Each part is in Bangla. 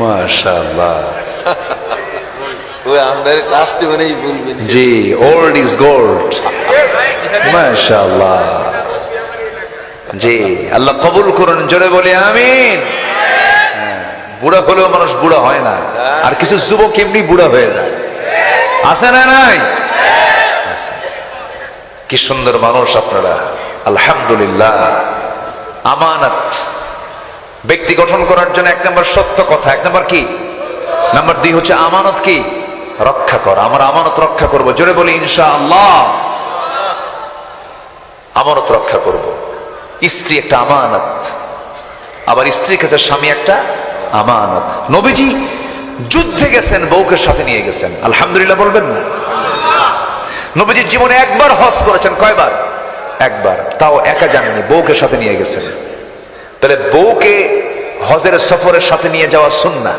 মাশাআল্লাহ। ওই আমাদের লাস্টে মানেই বলবেন। জি ওল্ড ইজ গোল্ড মাশাআল্লাহ। জি আল্লাহ কবুল করুন জোরে বলে আমিন। হ্যাঁ, বুড়া হলেও মানুষ বুড়া হয় না। আর কিছু যুবক এমনি বুড়া হয়ে যায়। আছে না নাই? কি সুন্দর মানুষ আপনারা। আলহামদুলিল্লাহ। আমানত। ব্যক্তি গঠন করার জন্য এক নম্বর সত্য কথা, এক নম্বর কি? নাম্বার দুই হচ্ছে আমানত কি? রক্ষা করা। আমার আমানত রক্ষা করব। জোরে বলি ইনশা আল্লাহ আমানত রক্ষা করব। স্ত্রী একটা আমানত, আবার স্ত্রীর কাছে স্বামী একটা আমানত। নবীজি যুদ্ধে গেছেন, বউকে সাথে নিয়ে গেছেন। আলহামদুলিল্লাহ বলবেন না? নবীজির জীবনে একবার হজ করেছেন। কয়বার? একবার। তাও একা যাননি, বউকে সাথে নিয়ে গেছেন। তাহলে বউকে হজের সফরের সাথে নিয়ে যাওয়া সুন্না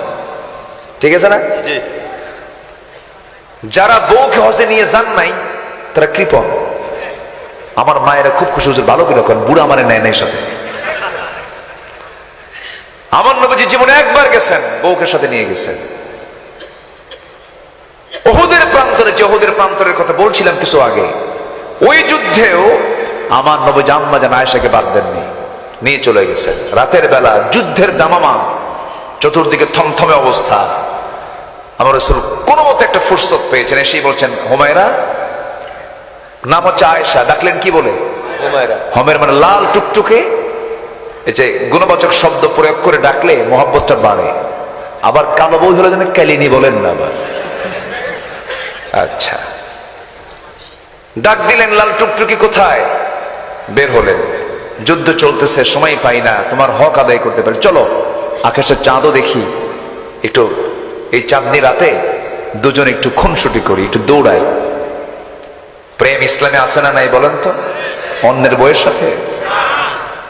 ঠিক আছে না? যারা বউকে হজে নিয়ে যান নাই তারা কৃপণ। আমার মায়েরা খুব খুশি হচ্ছে ভালো করে করেন বুড়া আমারে নেয় নাই সাথে। আমার নবীজি জীবনে একবার গেছেন বউকে সাথে নিয়ে গেছেন। ওহুদের প্রান্তরে যে ওহুদের প্রান্তরের কথা বলছিলাম কিছু আগে ওই যুদ্ধেও আমার নবী জাম্মা জান আয়েশাকে বাদ দেননি। নিয়ে চলে গেছেন রাতের বেলা যুদ্ধের দামামা চতুর্দিকে থমথমে অবস্থা। আমার রসুল কোনো মতো একটা ফুরসত পেয়েছেন এসেই বলছেন হোমায়রা? নাম হচ্ছে আয়েশা ডাকলেন কি বলে? হমের মানে লাল টুকটুকে এই যে গুণবাচক শব্দ প্রয়োগ করে ডাকলে মহব্বতটা বাড়ে। আবার কালো বই হলে যেন ক্যালিনি বলেন না আবার। আচ্ছা। ডাক দিলেন লাল টুকটুকি কোথায়? বের হলেন। যুদ্ধ চলতেছে, সময় পাই না, তোমার হক আদায় করতে পারি। চলো, আকাশের চাঁদও দেখি। একটু, এই চাঁদনি রাতে দুজন একটু খুনসুটি করি, একটু দৌড়াই। প্রেম ইসলামে আসে না নাই বলেন তো? অন্যের বইয়ের সাথে?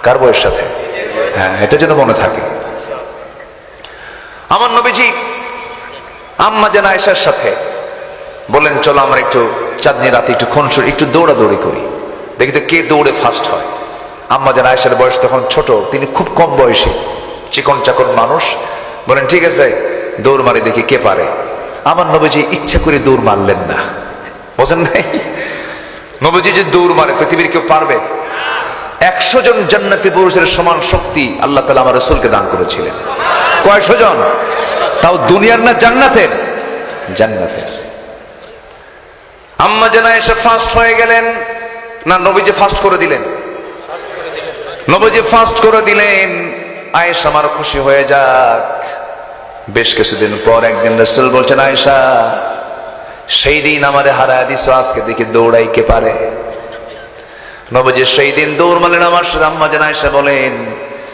কার বইয়ের সাথে? হ্যাঁ এটা যেন মনে থাকে। আমার নবীজি আম্মা যেন আয়েশার সাথে বললেন চলো আমরা একটু চাঁদনি রাতে একটু খুনসুটি, একটু দৌড়াদৌড়ি করি। দেখি তো কে দৌড়ে ফার্স্ট হয়। আম্মা যেন আয়েশার বয়স তখন ছোট, তিনি খুব কম বয়সী। চিকন চাকন মানুষ। বলেন, ঠিক আছে, দৌড় মারি, দেখি কে পারে। আমার নবীজি ইচ্ছা করে দৌড় মারলেন না। বোঝেন নাই? নবীজি যে দৌড় মারে, পৃথিবীর কেউ পারবে? একশো জন জান্নাতি পুরুষের সমান শক্তি আল্লাহ তালা আমার রসুলকে দান করেছিলেন। কয়শো জন? তাও দুনিয়ার না জান্নাতের? জান্নাতের। আম্মা যেন এসে ফার্স্ট হয়ে গেলেন, না নবীজি ফার্স্ট করে দিলেন? নবীজি ফাস্ট করে দিলেন। আয়েশা আমার খুশি হয়ে যাক। বেশ কিছুদিন পর একদিন রসুল বলছেন, আয়েশা, সেই দিন আমারে হারায় দিস আজকে দেখি দৌড়াই কে পারে। নবজি সেই দিন দৌড় মারলেন আমার যেন আয়েশা বলেন,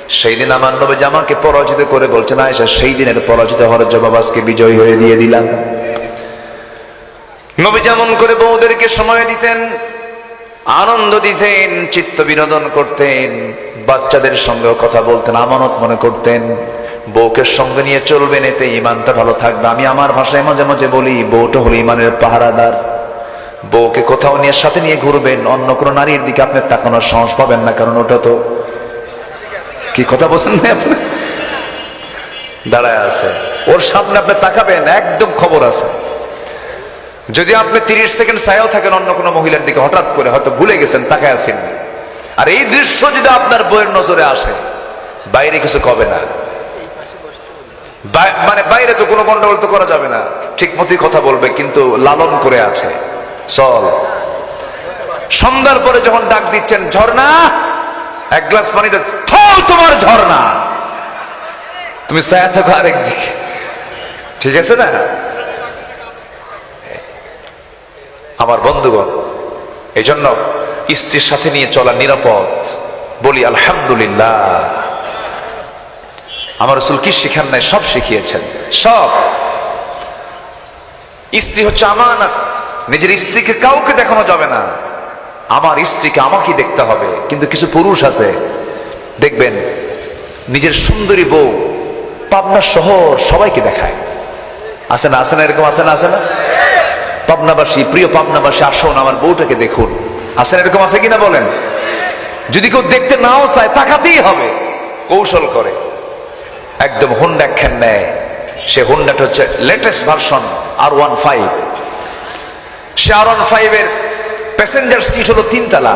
সেই দিন আমার নবজি আমাকে পরাজিত করে বলছেন, আয়েশা, সেই দিনের পরাজিত হওয়ার জবাব আজকে বিজয় হয়ে দিয়ে দিলাম। নবী যেমন করে বউদেরকে সময় দিতেন আনন্দ দিতেন, চিত্ত বিনোদন করতেন, বাচ্চাদের সঙ্গেও কথা বলতেন, আমানত মনে করতেন। বউকে সঙ্গে নিয়ে চলবেন এতে ইমানটা ভালো থাকবে। আমি আমার ভাষায় মাঝে মাঝে বলি, বউটা হলো ইমানের পাহারাদার। বউকে কোথাও নিয়ে সাথে নিয়ে ঘুরবেন, অন্য কোনো নারীর দিকে আপনি তাকানোর সাহস পাবেন না, কারণ ওটা তো কি কথা বলছেন না আপনি? দাঁড়ায় আছে। ওর সামনে আপনি তাকাবেন, একদম খবর আছে। যদি আপনি তিরিশ সেকেন্ড ছায়াও থাকেন অন্য কোনো মহিলার দিকে, হঠাৎ করে হয়তো ভুলে গেছেন, তাকায় আছেন। আর এই দৃশ্য যদি আপনার বইয়ের নজরে আসে, বাইরে কিছু কবে না? মানে বাইরে তো কোনো গন্ডগোল তো করা যাবে না। ঠিক মতোই কথা বলবে, কিন্তু লালন করে আছে। চল। সন্ধ্যার পরে যখন ডাক দিচ্ছেন, ঝর্ণা! এক গ্লাস পানি দে তোমার ঝর্ণা! তুমি সায়া থাকো আরেক দিকে ঠিক আছে না? আমার বন্ধুগণ এই জন্য স্ত্রীর সাথে নিয়ে চলা নিরাপদ। বলি, আলহামদুলিল্লাহ। আমার রসুল কি শিখান নাই? সব শিখিয়েছেন। সব। স্ত্রী হচ্ছে আমানত। নিজের স্ত্রীকে কাউকে দেখানো যাবে না। আমার স্ত্রীকে আমাকে দেখতে হবে। কিন্তু কিছু পুরুষ আছে, দেখবেন, নিজের সুন্দরী বউ পাবনা শহর সবাইকে দেখায়। আছে না আছে না, এরকম আছে না আছে না? পাবনাবাসী, প্রিয় পাবনাবাসী, আসুন আমার বউটাকে দেখুন। আসেন এরকম আছে কিনা বলেন? যদি কেউ দেখতে নাও চায়, তাকাতেই হবে। কৌশল করে। একদম হুন্ডা খ্যান নেয়। সে হুন্ডাটা হচ্ছে latest version R one five সে আর ওয়ান ফাইভের প্যাসেঞ্জার সিট হলো তিনতলা।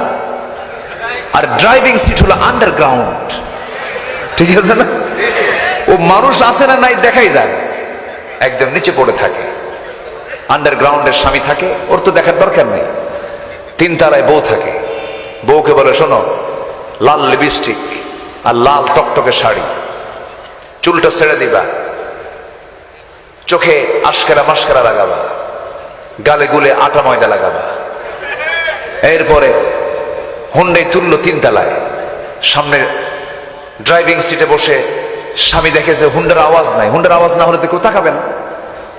আর ড্রাইভিং সিট হলো আন্ডারগ্রাউন্ড ঠিক আছে না? ও মানুষ আসে না নাই, দেখাই যায় একদম নিচে পড়ে থাকে। আন্ডারগ্রাউন্ডের স্বামী থাকে, ওর তো দেখার দরকার নেই। তিন তারায় বউ থাকে। বউকে বলে, শোনো, লাল লিপস্টিক আর লাল টকটকে শাড়ি। চুলটা ছেড়ে দিবা। চোখে আশকারা মাস্কারা লাগাবা। গালে গুলে আটা ময়দা লাগাবা। এরপরে হুন্ডাই তুললো তিনতলায় সামনে ড্রাইভিং সিটে বসে স্বামী দেখে যে হুন্ডার আওয়াজ নাই। হুন্ডার আওয়াজ না হলে তো কেউ তাকাবে না।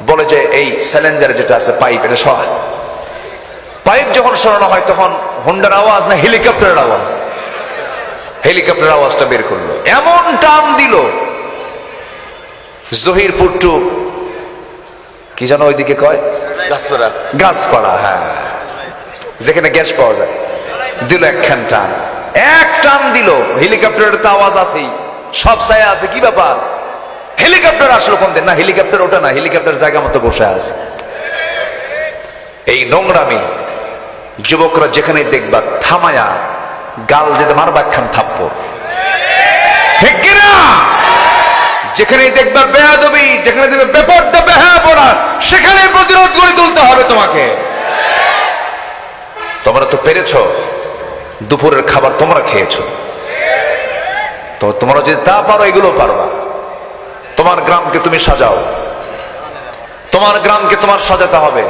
বলে যে এই স্যালেঞ্জারে যেটা আছে পাইপ এটা সহায় পাইপ যখন সরানো হয় তখন হুন্ডার আওয়াজ না হেলিকপ্টারের আওয়াজ? হেলিকপ্টারের আওয়াজটা বের করল। এমন টান দিল। জহিরপুর টু কি যেন ওইদিকে কয়? গাছপাড়া। গাছপাড়া হ্যাঁ। যেখানে গ্যাস পাওয়া যায়। দিল একখান টান। এক টান দিল। হেলিকপ্টারের তো আওয়াজ আছেই। সব ছায়া আছে কি ব্যাপার? হেলিকপ্টার আসলো কোন দিন? না, হেলিকপ্টার ওটা না, হেলিকপ্টার জায়গা মতো বসে আছে। এই নোংরামি, যুবকরা যেখানে দেখবা, থামায়া গাল যেতে মারবা একখান কিনা? যেখানে দেখবা বেয়াদবি, যেখানে দেখবে বেপর্দা বেহায়া পড়া সেখানে প্রতিরোধ গড়ে তুলতে হবে তোমাকে। তোমরা তো পেরেছ, দুপুরের খাবার তোমরা খেয়েছো। তো তোমরা যদি তা পারো এগুলো পারবা। তোমার গ্রামকে তুমি সাজাও। তোমার গ্রামকে তোমার সাজাতে হবে।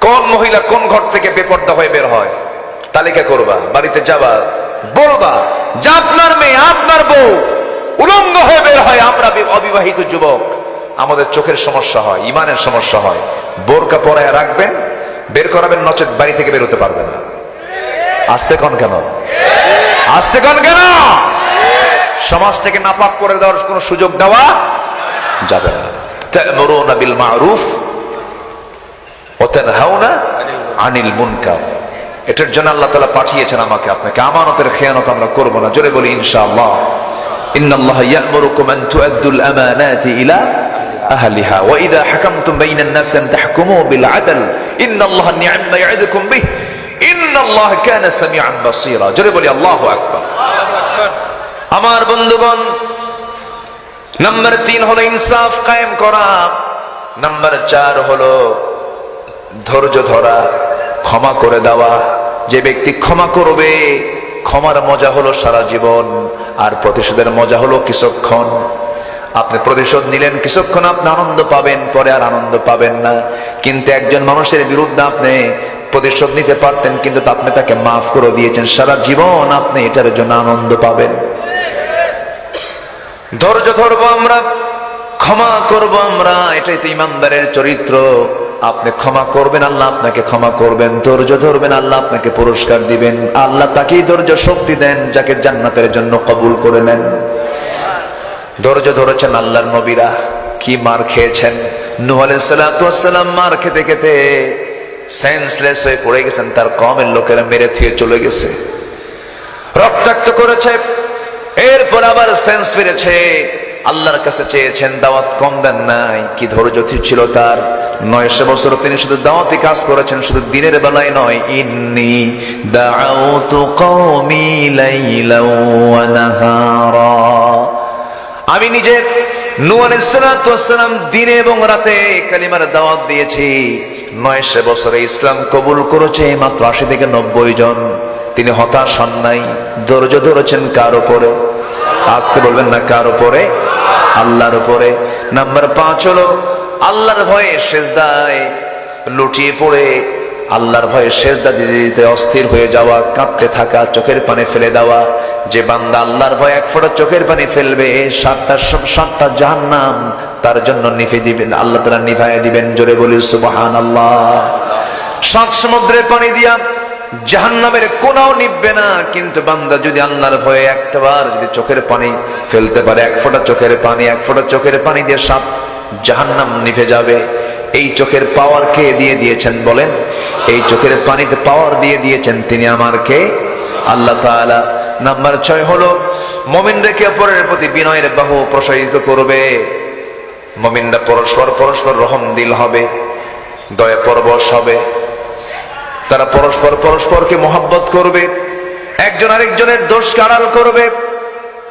কোন মহিলা কোন ঘর থেকে বেপর্দা হয়ে বের হয়, তালিকা করবা, বাড়িতে যাবা, বলবা, যে আপনার মেয়ে, আপনার বউ উলঙ্গ হয়ে বের হয়, আমরা অবিবাহিত যুবক। আমাদের চোখের সমস্যা হয়, ইমানের সমস্যা হয়। বোরকা পরায় রাখবেন, বের করাবেন, নচেত বাড়ি থেকে বেরোতে পারবে না। আসতে কন কেন? আসতে কন কেন? সমাজ থেকে নাপাক করে দেওয়ার কোনো সুযোগ দেওয়া যাবে না তা'মুরুনা বিল মা'রুফ ওয়াতানহাউনা আনিল মুনকার এটার জন্য আল্লাহ তাআলা পাঠিয়েছেন আমাকে আপনাকে আমানতের খেয়ানত আমরা করব না জোরে বলি ইনশাআল্লাহ ইন্নাল্লাহ ইয়া'মুরুকুম আন তু'আদ্দুল আমানাতি ইলা أهلها وإذا حكمتم بين الناس أن تحكموا بالعدل إن الله نعم ما يعظكم به إن الله كان سميعا بصيرا জোরে বলি আল্লাহু আকবার আমার বন্ধুগণ নাম্বার তিন হলো ইনসাফ কায়েম করা নাম্বার চার হলো ধৈর্য ধরা, ক্ষমা করে দেওয়া। যে ব্যক্তি ক্ষমা করবে, ক্ষমার মজা হলো সারা জীবন, আর প্রতিশোধের মজা হলো কিছুক্ষণ। আপনি প্রতিশোধ নিলেন কিছুক্ষণ, আপনি আনন্দ পাবেন, পরে আর আনন্দ পাবেন না। কিন্তু একজন মানুষের বিরুদ্ধে আপনি প্রতিশোধ নিতে পারতেন, কিন্তু আপনি তাকে মাফ করে দিয়েছেন। সারা জীবন আপনি এটার জন্য আনন্দ পাবেন। ধৈর্য ধরবো আমরা, ক্ষমা করব আমরা। এটাই তো ইমানদারের চরিত্র। আপনি ক্ষমা করবেন, আল্লাহ আপনাকে ক্ষমা করবেন। ধৈর্য ধরবেন, আল্লাহ আপনাকে পুরস্কার দিবেন। আল্লাহ তাকেই ধৈর্য শক্তি দেন, যাকে জান্নাতের জন্য কবুল করে নেন। ধৈর্য ধরেছেন আল্লাহর নবীরা। কি মার খেয়েছেন? নুহ আলাইসালাম মার খেতে খেতে সেন্সলেস হয়ে পড়ে গেছেন। তার কমের লোকেরা মেরে থুয়ে চলে গেছে। রক্তাক্ত করেছে। এরপর আবার সেন্স ফিরেছে। আল্লাহর কাছে চেয়েছেন, দাওয়াত কম দেন নাই। কি ধৈর্য ছিল তার? নয়শো বছর তিনি শুধু দাওয়াতি কাজ করেছেন, শুধু দিনের বেলায় নয়। ইন্নি আমি নিজে আলাইহিসসালাম দিনে এবং রাতে কালিমার দাওয়াত দিয়েছি। নয়শো বছরে ইসলাম কবুল করেছে মাত্র আশি থেকে নব্বই জন। তিনি হতাশ হন নাই, ধৈর্য ধরেছেন কার উপরে? আসতে বলবেন না, কার উপরে? আল্লাহর উপরে। নাম্বার পাঁচ হলো, আল্লাহর ভয়ে শেষদায় লুটিয়ে পড়ে, আল্লাহর ভয়ে শেষদা দিতে দিতে অস্থির হয়ে যাওয়া, কাঁপতে থাকা, চোখের পানি ফেলে দেওয়া, যে বান্দা আল্লাহর ভয়ে এক ফোঁটা চোখের পানি ফেলবে, সাতটা সব সাতটা জাহান্নাম তার জন্য নিভে দিবেন, আল্লাহ তারা নিভাই দিবেন, জোরে বলি সুবহান আল্লাহ সাত সমুদ্রের পানি দিয়া জাহান্নামের কোনাও নিববে না, কিন্তু বান্দা যদি আল্লাহর ভয়ে একটাবার যদি চোখের পানি ফেলতে পারে, এক ফোঁটা চোখের পানি, এক ফোঁটা চোখের পানি দিয়ে সাত জাহান্নাম নিভে যাবে। এই চোখের পাওয়ার কে দিয়ে দিয়েছেন বলেন? এই চোখের পানিতে পাওয়ার দিয়ে দিয়েছেন তিনি আমার কে? আল্লাহ নাম্বার ছয় হলো, মমিন রেখে অপরের প্রতি বিনয়ের বাহু প্রসারিত করবে। মমিনরা পরস্পর পরস্পর রহম দিল হবে, দয়া পরবশ হবে। তারা পরস্পর পরস্পরকে মোহাব্বত করবে একজন আরেকজনের দোষ কাড়াল করবে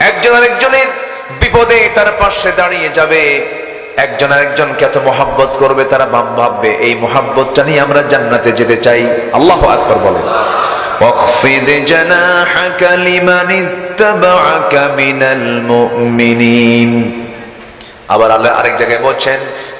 একজন আরেকজনের বিপদে তার পাশে দাঁড়িয়ে যাবে একজন আরেকজনকে এত মোহাব্বত করবে তারা ভাব ভাববে এই মোহাব্বতটা নিয়ে আমরা জান্নাতে যেতে চাই আল্লাহ আকবর বলেন واخفض جناحك لمن اتبعك من المؤمنين আবার আল্লাহ আরেক জায়গায় বলছেন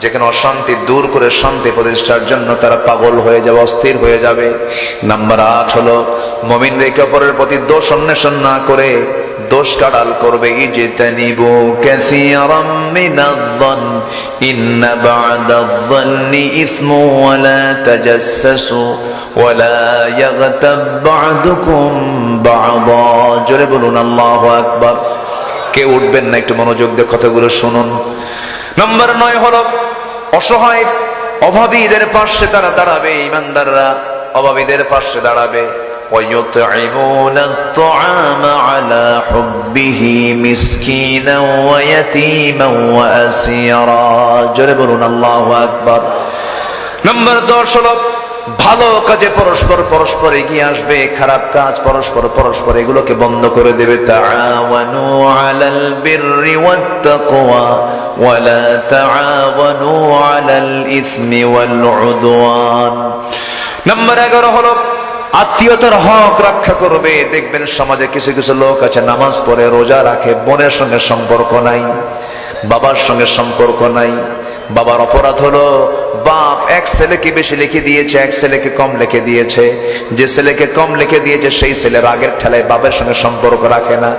যেখানে অশান্তি দূর করে শান্তি প্রতিষ্ঠার জন্য তারা পাগল হয়ে যাবে, অস্থির হয়ে যাবে। নাম্বার আট হলো, মমিন একে অপরের প্রতি দোষ অন্বেষণ না করে দোষ কাড়াল করবে বা'দুকুম বা'দা। জোরে বলুন, আল্লাহু আকবার। কে উঠবেন না, একটু মনোযোগ দিয়ে কথাগুলো শুনুন। নম্বর নয় হলো অসহায় অভাবীদের পাশে তারা দাঁড়াবে ইমানদাররা অভাবীদের পাশে দাঁড়াবে ويطعمون الطعام على حبه مسكينا ويتيما وأسيرا জোরে বলুন আল্লাহু আকবার নম্বর দশ হলো ভালো কাজে পরস্পর পরস্পর এগিয়ে আসবে খারাপ কাজ পরস্পর পরস্পর এগুলোকে বন্ধ করে দেবে তাআওয়ানু আলাল বিররি ওয়াত তাকওয়া তাআওয়ানু আলাল ইসমি ওয়াল উদওয়ান নম্বর 11 হলো, আত্মীয়তার হক রক্ষা করবে। দেখবেন সমাজে কিছু কিছু লোক আছে, নামাজ পড়ে, রোজা রাখে, বোনের সঙ্গে সম্পর্ক নাই, বাবার সঙ্গে সম্পর্ক নাই, বাবার অপরাধ হলো, বাপ এক ছেলেকে বেশি লিখে দিয়েছে, এক ছেলেকে কম লিখে দিয়েছে। যে ছেলেকে কম লিখে দিয়েছে, সেই ছেলে রাগের ঠেলায় বাপের সঙ্গে সম্পর্ক রাখে না।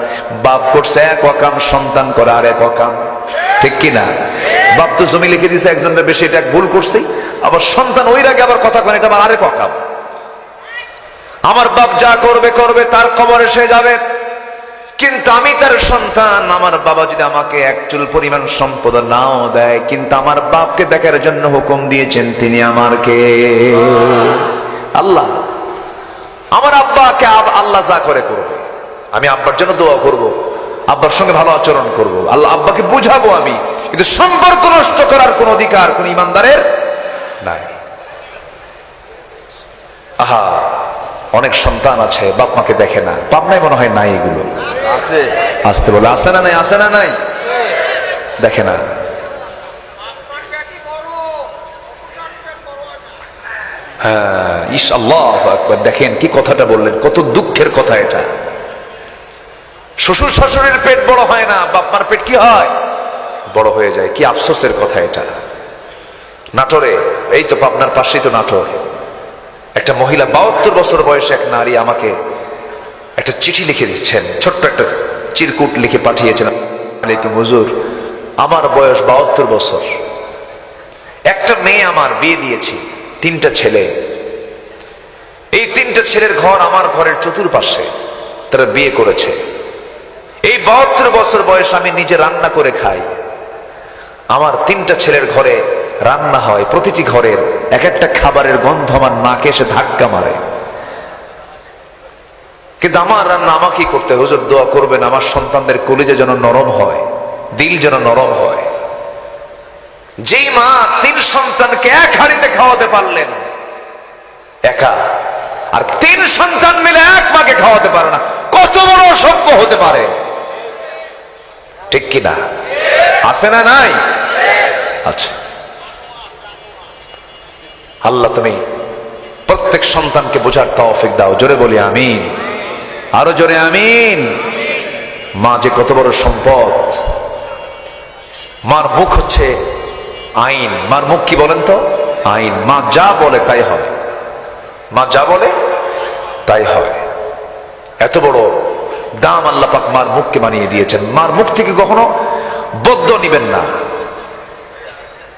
বাপ করছে এক অকাম, সন্তান করে আর এক অকাম। ঠিক কি না বাপ তো জমি লিখে দিয়েছে একজনের বেশি এটা ভুল করছে। আবার সন্তান ওই রাগে আবার কথা কয় এটা আবার আরেক অকাম। আমার বাপ যা করবে করবে, তার খবর এসে যাবে। কিন্তু আমি তার সন্তান, আমার বাবা যদি আমাকে এক চুল পরিমাণ সম্পদ নাও দেয়, কিন্তু আমার বাপকে দেখার জন্য হুকুম দিয়েছেন তিনি আমার কে আল্লাহ, আমার আব্বাকে আব- আল্লাহ যা করে করবে আমি আব্বার জন্য দোয়া করব। আব্বার সঙ্গে ভালো আচরণ করব। আল্লাহ আব্বাকে বুঝাবো আমি কিন্তু সম্পর্ক নষ্ট করার কোন অধিকার কোন ইমানদারের নাই। আহা অনেক সন্তান আছে বাপ মাকে দেখে না। বাপ নাই মনে হয় নাই এগুলো। আছে। আসতে বলে আসে না নাই আসে না নাই? দেখে না। হ্যাঁ ইস আল্লাহ একবার দেখেন কি কথাটা বললেন কত দুঃখের কথা এটা। শ্বশুর শাশুড়ির পেট বড় হয় না, বাপমার পেট কি হয়? বড় হয়ে যায়। কি আফসোসের কথা এটা। নাটোরে, এই তো পাবনার পাশেই তো নাটোর। একটা মহিলা বাহাত্তর বছর বয়সে এক নারী আমাকে একটা চিঠি লিখে দিচ্ছেন। ছোট্ট একটা চিরকুট লিখে পাঠিয়েছেন। হুজুর, আমার বয়স বাহাত্তর বছর। একটা মেয়ে আমার বিয়ে দিয়েছি, তিনটা ছেলে। এই তিনটা ছেলের ঘর আমার ঘরের চতুর্পাশে। তারা বিয়ে করেছে। এই বাহাত্তর বছর বয়স আমি নিজে রান্না করে খাই। আমার তিনটা ছেলের ঘরে রান্না হয়, প্রতিটি ঘরের এক একটা খাবারের গন্ধ আমার নাকে এসে ধাক্কা মারে। কিন্তু আমার রান্না আমাকেই করতে। হুজুর, দোয়া করবেন, আমার সন্তানদের কলিজে যেন নরম হয়, দিল যেন নরম হয়। যেই মা তিন সন্তানকে এক হাড়িতে খাওয়াতে পারলেন, একা। আর তিন সন্তান মিলে এক মাকে খাওয়াতে পারে না। কত বড় অসভ্য হতে পারে। ঠিক কিনা? আছে না নাই? আচ্ছা। আল্লাহ তুমি প্রত্যেক সন্তানকে বোঝার তৌফিক দাও। জোরে বলি আমিন। আরও জোরে আমিন। মা, যে কত বড় সম্পদ। মার মুখ হচ্ছে আইন। মার মুখ কি বলেন তো? আইন। মা যা বলে তাই হয় মা যা বলে তাই হয় এত বড় দাম আল্লাহ পাক মার মুখকে বানিয়ে দিয়েছেন। মার মুখ থেকে কখনো বদ্ধ নিবেন না।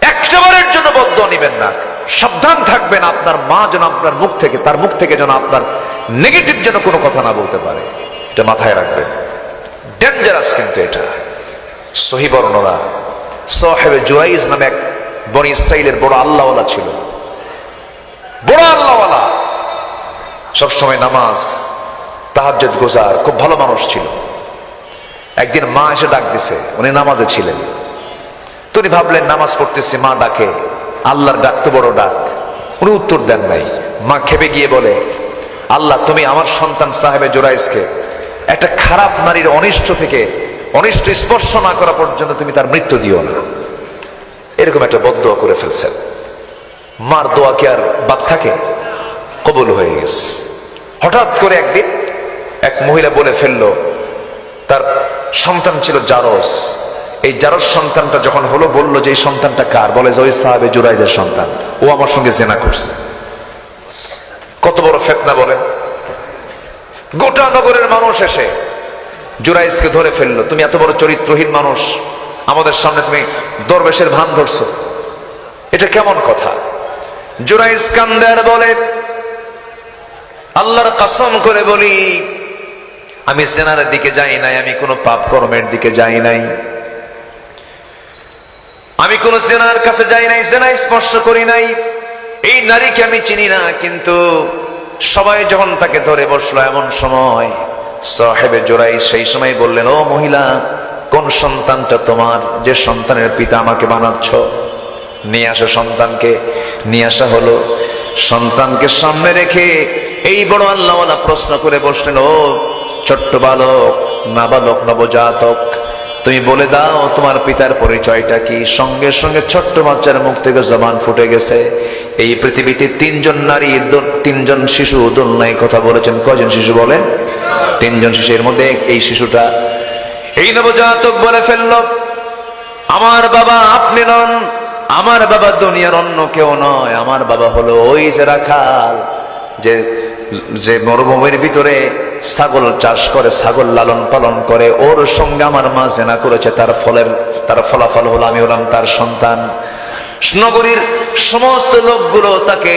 একটাবারের জন্য বদ্ধ নিবেন না। সাবধান থাকবেন আপনার মা যেন আপনার মুখ থেকে, তার মুখ থেকে যেন আপনার নেগেটিভ যেন কোনো কথা না বলতে পারে। এটা মাথায় রাখবেন। ডেঞ্জারাস কিন্তু এটা। সহি বর্ণনা। সাহেবে জুরাইজ নামে এক বনি ইসরাইলের বড় আল্লাহওয়ালা ছিল। বড় আল্লাহওয়ালা। সবসময় নামাজ তাহাজ্জুদ গোজার, খুব ভালো মানুষ ছিল। একদিন মা এসে ডাক দিছে, উনি নামাজে ছিলেন। তো উনি ভাবলেন, নামাজ পড়তেছে, মা ডাকে, আল্লাহর ডাক তো বড় ডাক। উনি উত্তর দেন নাই। মা খেপে গিয়ে বলে, আল্লাহ, তুমি আমার সন্তান সাহেবে জোরাইসকে একটা খারাপ নারীর অনিষ্ট থেকে অনিষ্ট স্পর্শ না করা পর্যন্ত তুমি তার মৃত্যু দিও না। এরকম একটা বদোয়া করে ফেলছেন। মার দোয়া কি আর বাদ থাকে? কবল হয়ে গেছে। হঠাৎ করে একদিন এক মহিলা বলে ফেলল, তার সন্তান ছিল জারস। এই জারস সন্তানটা যখন হলো, বলল যে, এই সন্তানটা কার? বলে যে, ওই সাহাবে জুরাইজের সন্তান। ও আমার সঙ্গে জেনা করছে। কত বড় ফেতনা বলেন। গোটা নগরের মানুষ এসে জুরাইজকে ধরে ফেলল, তুমি এত বড় চরিত্রহীন মানুষ, আমাদের সামনে তুমি দরবেশের ভান ধরছো। এটা কেমন কথা? জুরাইজ কান্দার বলে, আল্লাহর কাসম করে বলি আমি সেনার দিকে যাই নাই, আমি কোনো পাপ কর্মের দিকে যাই নাই। আমি কোন সেনার কাছে যাই নাই সেনা স্পর্শ করি নাই। এই নারীকে আমি চিনি না, কিন্তু সবাই যখন তাকে ধরে বসল এমন সময়, সাহেবে জোড়াই সেই সময় বললেন, ও মহিলা, কোন সন্তানটা তোমার? যে সন্তানের পিতা আমাকে বানাচ্ছ। নিয়ে আসো সন্তানকে। নিয়ে আসা হলো। সন্তানকে সামনে রেখে এই বড় আল্লাহওয়ালা প্রশ্ন করে বসলেন, ও ছোট্ট বালক, নাবালক, নবজাতক। তুমি বলে দাও, তোমার পিতার পরিচয়টা কি? সঙ্গে সঙ্গে ছোট্ট বাচ্চার মুখ থেকে জবান ফুটে গেছে। এই পৃথিবীতে তিনজন নারী তিনজন শিশু, দোলনায় কথা বলেছেন। কজন শিশু বলেন? তিনজন শিশুর মধ্যে এই শিশুটা, এই নবজাতক বলে ফেলল, আমার বাবা আপনি নন, আমার বাবা দুনিয়ার অন্য কেউ নয়, আমার বাবা হলো ওই যে রাখাল, যে যে মরুভূমির ভিতরে ছাগল চাষ করে ছাগল লালন পালন করে ওর সঙ্গে আমার মা জেনা করেছে তার ফলের তার ফলাফল হলো আমি হলাম তার সন্তান। নগরীর সমস্ত লোকগুলো তাকে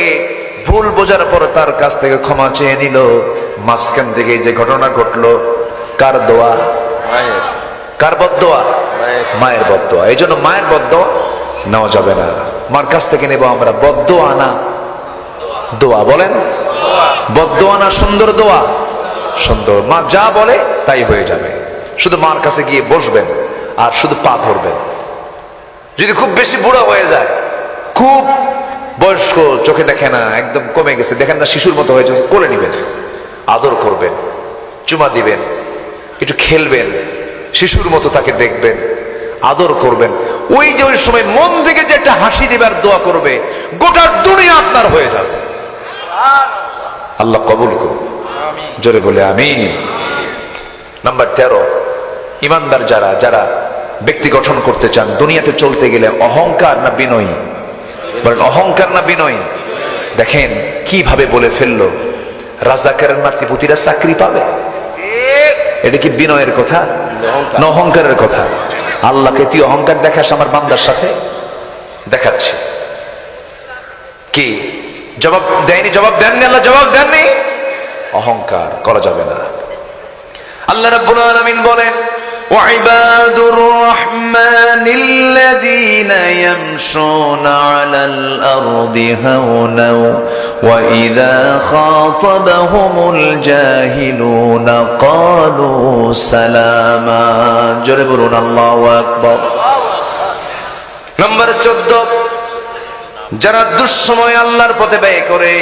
ভুল বোঝার পর তার কাছ থেকে ক্ষমা চেয়ে নিল। মাঝখান থেকে যে ঘটনা ঘটলো কার দোয়া? কার বদোয়া মায়ের। বদোয়া এই জন্য মায়ের বদোয়া নেওয়া যাবে না। মার কাছ থেকে নেব আমরা বদোয়া না দোয়া। বলেন? বদোয়া না সুন্দর দোয়া। সুন্দর। মা যা বলে তাই হয়ে যাবে। শুধু মার কাছে গিয়ে বসবেন আর শুধু পা ধরবেন। যদি খুব বেশি বুড়া হয়ে যায়, খুব বয়স্ক, চোখে দেখে না, একদম কমে গেছে, দেখেন না শিশুর মতো হয়ে যাবে কোলে নিবেন, আদর করবেন, চুমা দিবেন, একটু খেলবেন, শিশুর মতো তাকে দেখবেন, আদর করবেন। ওই যে ওই সময় মন থেকে যে একটা হাসি দিবার দোয়া করবে, গোটা দুনিয়া আপনার হয়ে যাবে। আল্লাহ কবুল করুন জোরে বলে আমিন। নাম্বার তেরো, ইমানদার যারা যারা ব্যক্তি গঠন করতে চান, দুনিয়াতে চলতে গেলে অহংকার না বিনয়ী? বলেন, অহংকার না বিনয়ী? দেখেন, কীভাবে বলে ফেলল রাজাকারের নাতিপুতিরা চাকরি পাবে? এটা কি বিনয়ের কথা? না অহংকারের কথা? আল্লাহকে তুই অহংকার দেখাস আমার বান্দার সাথে? দেখাচ্ছে। কি? জবাব দেয়নি জবাব দেননি আল্লাহ জবাব দেননি অহংকার করা যাবে না আল্লাহ রাব্বুল আলামিন বলেন وعباد الرحمن الذين يمشون على الأرض هونا وإذا خاطبهم الجاهلون قالوا سلاما جربرون الله أكبر নম্বর চোদ্দ যারা দুঃসময় আল্লাহর পথে ব্যয় করে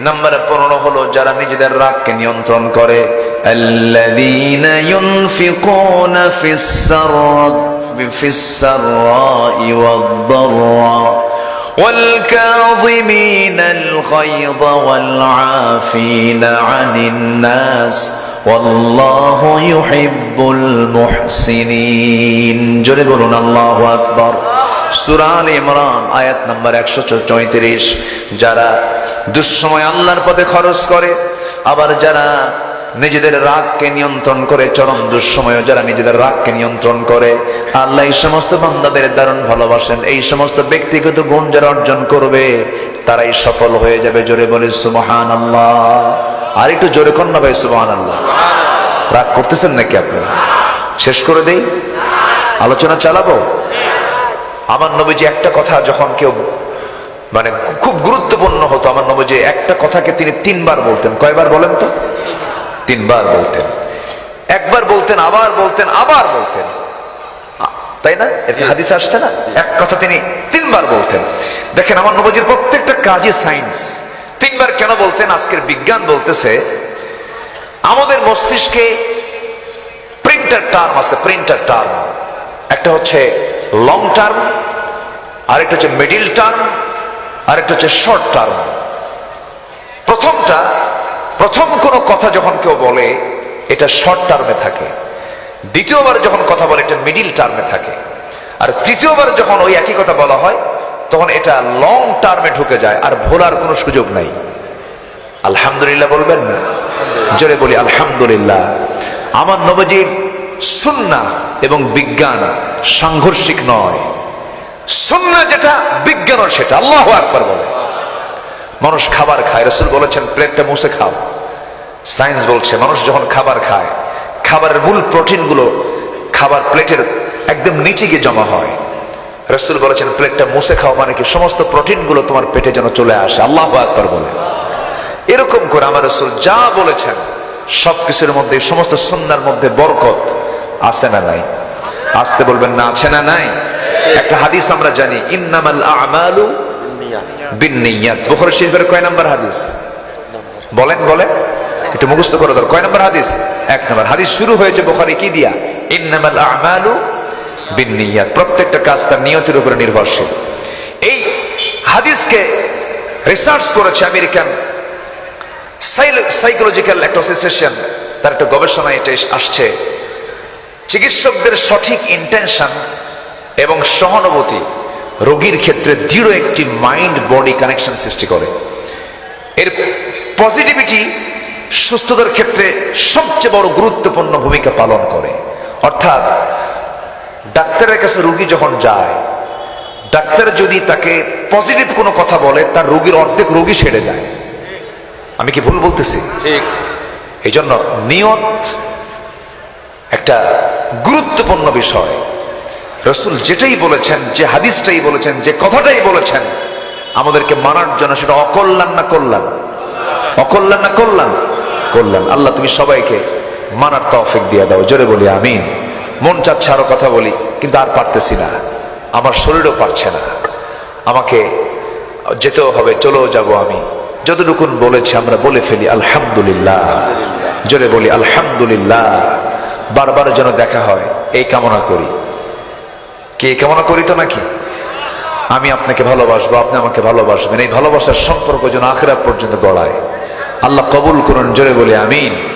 নাম্বার পনেরো হলো যারা নিজেদের রাগকে নিয়ন্ত্রণ করে الذين ينفقون في السراء في السراء والضراء والكاظمين الغيظ والعافين عن الناس والله يحب المحسنين জোরে বলুন আল্লাহু আকবার সূরা আল ইমরান, আয়াত নাম্বার 134 যারা দুঃসময় আল্লাহর পথে খরচ করে, আবার যারা নিজেদের রাগকে নিয়ন্ত্রণ করে, চরম দুঃসময় যারা নিজেদের রাগকে নিয়ন্ত্রণ করে, আল্লাহ এই সমস্ত বান্দাদের দারুণ ভালোবাসেন। এই সমস্ত ব্যক্তিগত গুণ যারা অর্জন করবে, তারাই সফল হয়ে যাবে। জোরে বলে সুমহান আল্লাহ আর একটু জোরে কন না ভাই সুমহান আল্লাহ রাগ করতেছেন নাকি আপনি শেষ করে দেই? আলোচনা চালাবো? আমার নবীজি একটা কথা যখন কেউ মানে খুব গুরুত্বপূর্ণ হতো আমার নবীজি একটা কথাকে তিনি তিনবার বলতেন। কয়বার বলেন তো? তিনবার বলতেন। একবার বলতেন আবার বলতেন আবার বলতেন। তাই না? হাদিস আসছে না? এক কথা তিনি তিনবার বলতেন। দেখেন আমার নবজির প্রত্যেকটা কাজে সায়েন্স। তিনবার কেন বলতেন? আজকের বিজ্ঞান বলতেছে আমাদের মস্তিষ্কে প্রিন্টার টার্ম আছে প্রিন্টার টার্ম একটা হচ্ছে লং টার্ম আরেকটা হচ্ছে মিডিল টার্ম আরেকটা হচ্ছে শর্ট টার্ম প্রথমটা, প্রথম কোনো কথা যখন কেউ বলে, এটা শর্ট টার্মে থাকে। দ্বিতীয়বার যখন কথা বলে, এটা মিডিল টার্মে থাকে। আর তৃতীয়বার যখন ওই একই কথা বলা হয়, তখন এটা লং টার্মে ঢুকে যায়, আর ভোলার কোনো সুযোগ নাই। আলহামদুলিল্লাহ বলবেন না? জোরে বলি, আলহামদুলিল্লাহ। আমার নবজির সুন্না এবং বিজ্ঞান সাংঘর্ষিক নয়। সুন্না যেটা, বিজ্ঞানও সেটা। আল্লাহ আকবার বলে। মানুষ খাবার খায়। রসুল বলেছেন, প্লেটটা মুছে খাও। সায়েন্স বলছে, মানুষ যখন খাবার খায়, খাবারের মূল প্রোটিনগুলো খাবার প্লেটের একদম নিচে গিয়ে জমা হয়। রসুল বলেছেন, প্লেটটা মুছে খাও মানে কি? সমস্ত প্রোটিনগুলো তোমার পেটে যেন চলে আসে। আল্লাহ একবার বলে। এরকম করে আমার রসুল যা বলেছেন, সবকিছুর মধ্যে, সমস্ত সন্ন্যার মধ্যে বরকত। আছে না নাই? আসতে বলবেন না, আছে না নাই? একটা হাদিস আমরা জানি, ইন্নামাল আমালু বিন্নিয়াত। বুখারী শরীফের কয় নাম্বার হাদিস? বলেন বলেন। একটু মুখস্থ করে ধর। কয় নাম্বার হাদিস? এক নাম্বার। হাদিস শুরু হয়েছে বুখারী কি দিয়া? ইন্নামাল আমালু বিন্নিয়াত। প্রত্যেকটা কাজ তার নিয়তের উপরে নির্ভরশীল। এই হাদিসকে রিসার্চ করেছে আমেরিকান সাইকোলজিক্যাল একটা অ্যাসোসিয়েশন, তার একটা গবেষণা এটা আসছে। চিকিৎসকদের সঠিক ইন্টেনশন এবং সহানুভূতি রোগীর ক্ষেত্রে দৃঢ় একটি মাইন্ড বডি কানেকশন সৃষ্টি করে। এর পজিটিভিটি সুস্থতার ক্ষেত্রে সবচেয়ে বড় গুরুত্বপূর্ণ ভূমিকা পালন করে। অর্থাৎ ডাক্তারের কাছে রোগী যখন যায় ডাক্তার যদি তাকে পজিটিভ কোনো কথা বলে তার রোগীর অর্ধেক রোগী সেরে যায়। আমি কি ভুল বলতেছি? ঠিক। এই জন্য নিয়ত একটা গুরুত্বপূর্ণ বিষয়। রসুল যেটাই বলেছেন, যে হাদিসটাই বলেছেন, যে কথাটাই বলেছেন, আমাদেরকে মানার জন্য সেটা অকল্যাণ না কল্যাণ? অকল্যাণ না কল্যাণ? কল্যাণ। আল্লাহ, তুমি সবাইকে মানার তৌফিক দিয়ে দাও। জোরে বলি, আমিন। মন চাচ্ছে আরও কথা বলি, কিন্তু আর পারতেছি না। আমার শরীরও পারছে না। আমাকে যেতেও হবে, চলেও যাব আমি। যতটুকুন বলেছি আমরা বলে ফেলি, আলহামদুলিল্লাহ। জোরে বলি, আলহামদুলিল্লাহ। বারবার যেন দেখা হয়, এই কামনা করি। কে কামনা করি তো নাকি? আমি আপনাকে ভালোবাসবো, আপনি আমাকে ভালোবাসবেন। এই ভালোবাসার সম্পর্ক যেন আখেরা পর্যন্ত গড়ায়। আল্লাহ কবুল করুন, জোরে বলে, আমিন।